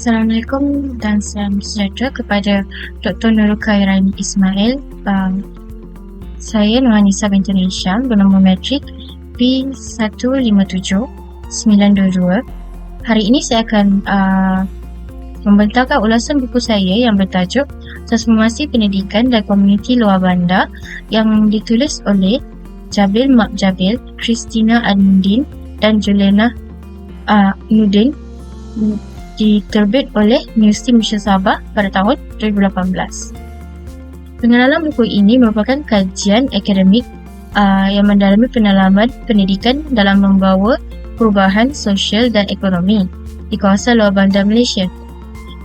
Assalamualaikum dan salam sejahtera kepada Dr. Nurul Khairani Ismail. Um, saya Nuhanisa binti Hisham bernama metrik P157922. Hari ini saya akan uh, membentangkan ulasan buku saya yang bertajuk Transformasi Pendidikan dan Komuniti Luar Bandar yang ditulis oleh Jabil Mak Jabil, Christina Adindin dan Juliana uh, Nudin diterbit oleh Universiti Malaysia Sabah pada tahun 2018. Pengenalan buku ini merupakan kajian akademik uh, yang mendalami pendalaman pendidikan dalam membawa perubahan sosial dan ekonomi di kawasan luar bandar Malaysia.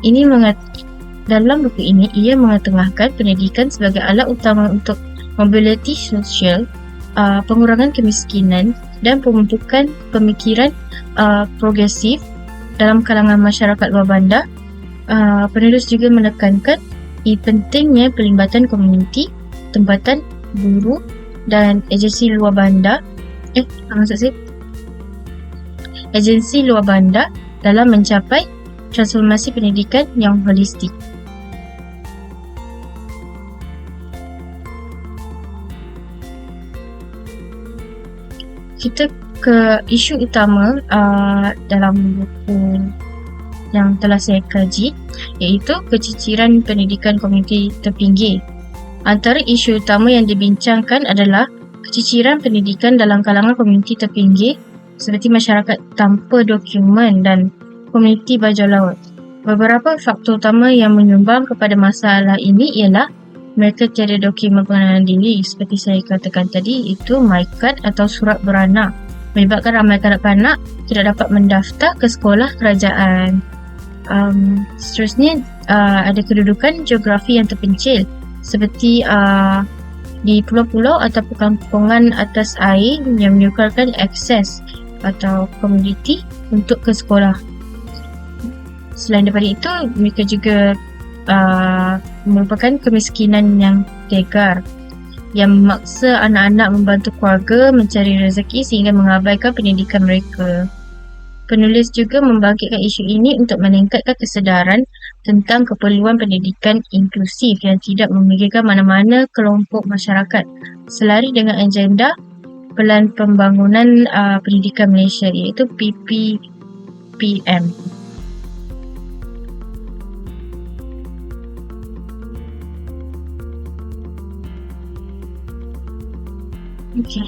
Ini mengat dalam buku ini ia mengetengahkan pendidikan sebagai alat utama untuk mobiliti sosial, uh, pengurangan kemiskinan dan pembentukan pemikiran uh, progresif dalam kalangan masyarakat luar bandar, uh, penulis juga menekankan pentingnya pelibatan komuniti, tempatan, guru dan agensi luar bandar eh, maksud saya agensi luar bandar dalam mencapai transformasi pendidikan yang holistik. Kita ke isu utama uh, dalam buku yang telah saya kaji iaitu keciciran pendidikan komuniti terpinggir. Antara isu utama yang dibincangkan adalah keciciran pendidikan dalam kalangan komuniti terpinggir seperti masyarakat tanpa dokumen dan komuniti bajau laut. Beberapa faktor utama yang menyumbang kepada masalah ini ialah mereka tiada dokumen pengenalan diri seperti saya katakan tadi itu MyCard atau surat beranak menyebabkan ramai kanak-kanak tidak dapat mendaftar ke sekolah kerajaan. Um, seterusnya uh, ada kedudukan geografi yang terpencil seperti uh, di pulau-pulau atau perkampungan atas air yang menyukarkan akses atau komoditi untuk ke sekolah. Selain daripada itu, mereka juga uh, merupakan kemiskinan yang tegar yang memaksa anak-anak membantu keluarga mencari rezeki sehingga mengabaikan pendidikan mereka. Penulis juga membangkitkan isu ini untuk meningkatkan kesedaran tentang keperluan pendidikan inklusif yang tidak memikirkan mana-mana kelompok masyarakat selari dengan agenda Pelan Pembangunan uh, Pendidikan Malaysia iaitu PPPM. Okey.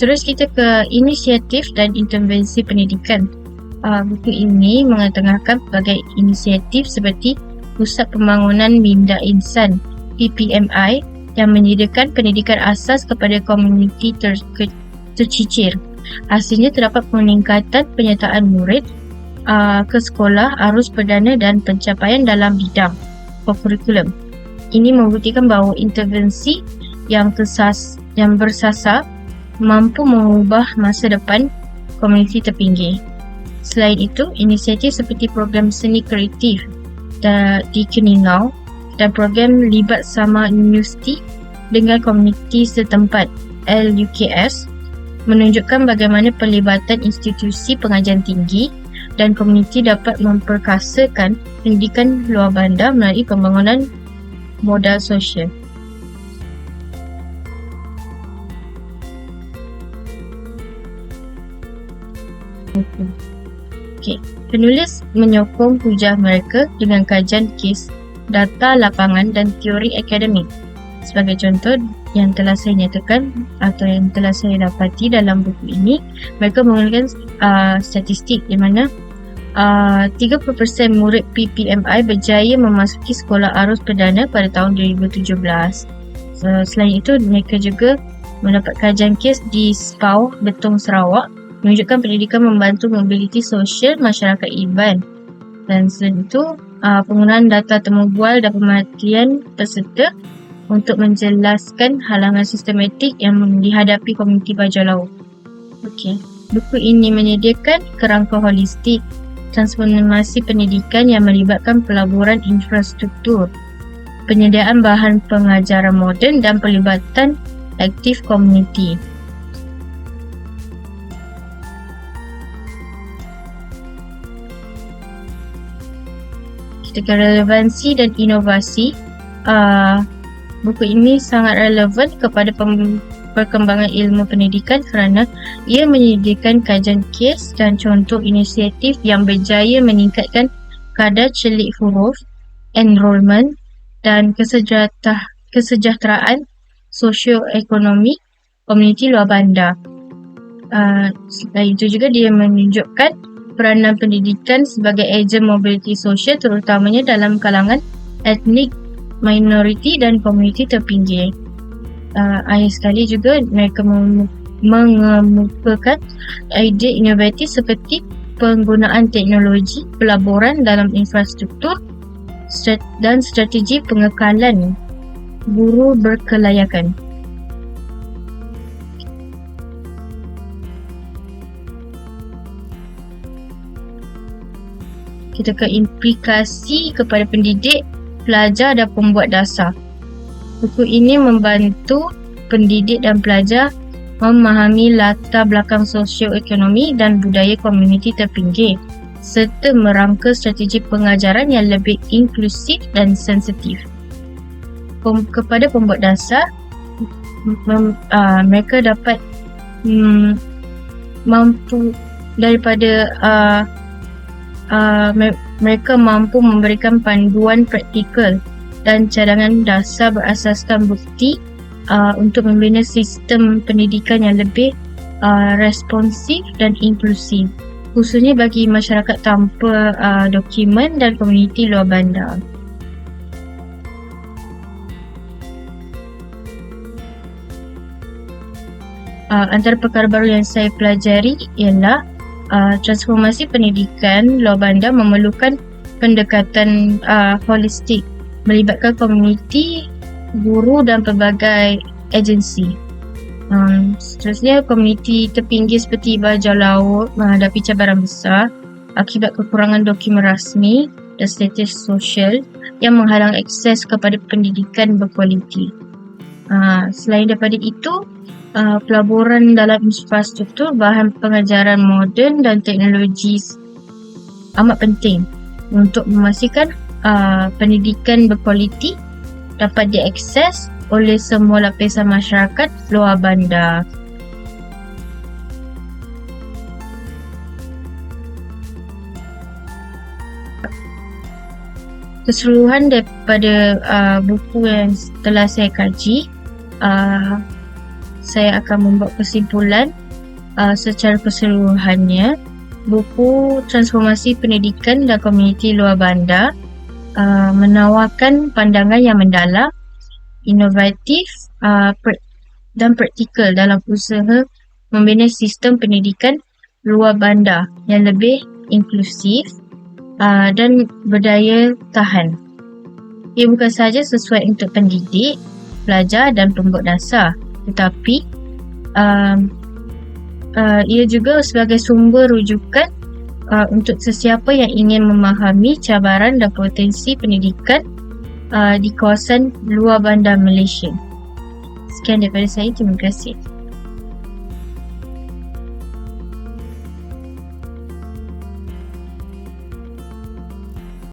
Terus kita ke inisiatif dan intervensi pendidikan. Uh, buku ini mengetengahkan pelbagai inisiatif seperti Pusat Pembangunan Minda Insan PPMI yang menyediakan pendidikan asas kepada komuniti ter tercicir. Hasilnya terdapat peningkatan penyertaan murid uh, ke sekolah arus perdana dan pencapaian dalam bidang kurikulum. Ini membuktikan bahawa intervensi yang tersas yang bersasar mampu mengubah masa depan komuniti terpinggir. Selain itu, inisiatif seperti program seni kreatif di Keningau dan program libat sama universiti dengan komuniti setempat LUKS menunjukkan bagaimana pelibatan institusi pengajian tinggi dan komuniti dapat memperkasakan pendidikan luar bandar melalui pembangunan modal sosial. Okay. Penulis menyokong hujah mereka dengan kajian kes, data lapangan dan teori akademik. Sebagai contoh yang telah saya nyatakan atau yang telah saya dapati dalam buku ini, mereka menggunakan uh, statistik di mana uh, 30% murid PPMI berjaya memasuki sekolah arus perdana pada tahun 2017. So, selain itu, mereka juga mendapat kajian kes di SPAU Betong Sarawak menunjukkan pendidikan membantu mobiliti sosial masyarakat Iban dan selain itu uh, penggunaan data temu bual dan pemerhatian peserta untuk menjelaskan halangan sistematik yang dihadapi komuniti bajau laut. Okey, buku ini menyediakan kerangka holistik transformasi pendidikan yang melibatkan pelaburan infrastruktur, penyediaan bahan pengajaran moden dan pelibatan aktif komuniti. Kategori relevansi dan inovasi. Uh, buku ini sangat relevan kepada perkembangan ilmu pendidikan kerana ia menyediakan kajian kes dan contoh inisiatif yang berjaya meningkatkan kadar celik huruf, enrolment dan kesejahteraan sosioekonomi komuniti luar bandar. Uh, selain itu juga dia menunjukkan peranan pendidikan sebagai ejen mobiliti sosial terutamanya dalam kalangan etnik minoriti dan komuniti terpinggir. Uh, akhir sekali juga mereka mengemukakan ide inovatif seperti penggunaan teknologi pelaburan dalam infrastruktur dan strategi pengekalan guru berkelayakan. Kita ke implikasi kepada pendidik, pelajar dan pembuat dasar. Buku ini membantu pendidik dan pelajar memahami latar belakang sosioekonomi dan budaya komuniti terpinggir serta merangka strategi pengajaran yang lebih inklusif dan sensitif. Pem- kepada pembuat dasar, mem- uh, mereka dapat mm, mampu daripada uh, uh, mereka mampu memberikan panduan praktikal dan cadangan dasar berasaskan bukti uh, untuk membina sistem pendidikan yang lebih uh, responsif dan inklusif khususnya bagi masyarakat tanpa uh, dokumen dan komuniti luar bandar. Uh, antara perkara baru yang saya pelajari ialah uh, transformasi pendidikan luar bandar memerlukan pendekatan uh, holistik melibatkan komuniti, guru dan pelbagai agensi. Um, seterusnya, komuniti terpinggir seperti bajau laut menghadapi cabaran besar akibat kekurangan dokumen rasmi dan status sosial yang menghalang akses kepada pendidikan berkualiti. Uh, selain daripada itu, uh, pelaburan dalam infrastruktur bahan pengajaran moden dan teknologi amat penting untuk memastikan uh, pendidikan berkualiti dapat diakses oleh semua lapisan masyarakat luar bandar. Keseluruhan daripada uh, buku yang telah saya kaji, uh, saya akan membuat kesimpulan uh, secara keseluruhannya buku Transformasi Pendidikan dan Komuniti Luar Bandar uh, menawarkan pandangan yang mendalam, inovatif uh, per- dan praktikal dalam usaha membina sistem pendidikan luar bandar yang lebih inklusif uh, dan berdaya tahan. Ia bukan sahaja sesuai untuk pendidik, pelajar dan pembuat dasar tetapi um, uh, ia juga sebagai sumber rujukan uh, untuk sesiapa yang ingin memahami cabaran dan potensi pendidikan uh, di kawasan luar bandar Malaysia. Sekian daripada saya. Terima kasih.